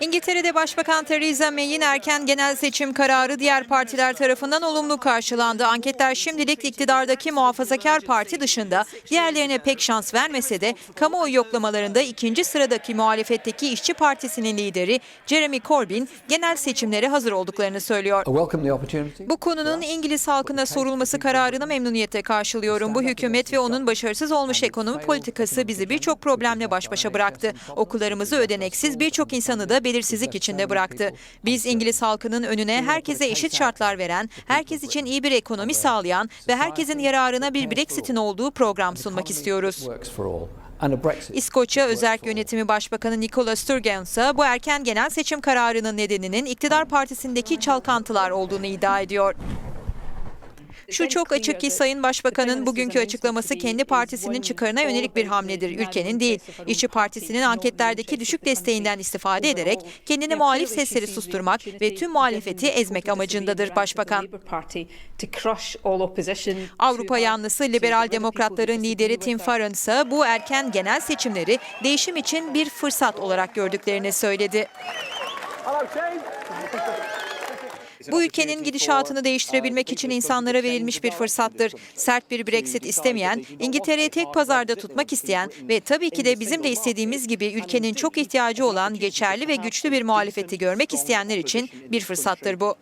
İngiltere'de Başbakan Theresa May'in erken genel seçim kararı diğer partiler tarafından olumlu karşılandı. Anketler şimdilik iktidardaki muhafazakar parti dışında diğerlerine pek şans vermese de kamuoyu yoklamalarında ikinci sıradaki muhalefetteki İşçi Partisi'nin lideri Jeremy Corbyn genel seçimlere hazır olduklarını söylüyor. Bu konunun İngiliz halkına sorulması kararını memnuniyetle karşılıyorum. Bu hükümet ve onun başarısız olmuş ekonomi politikası bizi birçok problemle baş başa bıraktı. Okullarımızı ödeneksiz birçok insanı da belirsizlik içinde bıraktı. Biz İngiliz halkının önüne herkese eşit şartlar veren, herkes için iyi bir ekonomi sağlayan ve herkesin yararına bir Brexit'in olduğu program sunmak istiyoruz. İskoçya Özerk Yönetimi Başbakanı Nicola Sturgeon ise bu erken genel seçim kararının nedeninin iktidar partisindeki çalkantılar olduğunu iddia ediyor. Şu çok açık ki Sayın Başbakan'ın bugünkü açıklaması kendi partisinin çıkarına yönelik bir hamledir, ülkenin değil. İşçi Partisi'nin anketlerdeki düşük desteğinden istifade ederek kendini muhalif sesleri susturmak ve tüm muhalefeti ezmek amacındadır Başbakan. Avrupa yanlısı liberal demokratların lideri Tim Farron ise bu erken genel seçimleri değişim için bir fırsat olarak gördüklerini söyledi. Bu ülkenin gidişatını değiştirebilmek için insanlara verilmiş bir fırsattır. Sert bir Brexit istemeyen, İngiltere'yi tek pazarda tutmak isteyen ve tabii ki de bizim de istediğimiz gibi ülkenin çok ihtiyacı olan geçerli ve güçlü bir muhalefeti görmek isteyenler için bir fırsattır bu.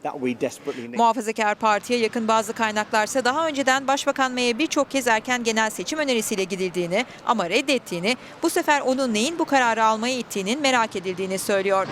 Muhafazakar Parti'ye yakın bazı kaynaklarsa daha önceden Başbakan May'e birçok kez erken genel seçim önerisiyle gidildiğini ama reddettiğini, bu sefer onun neyin bu kararı almaya ittiğinin merak edildiğini söylüyor.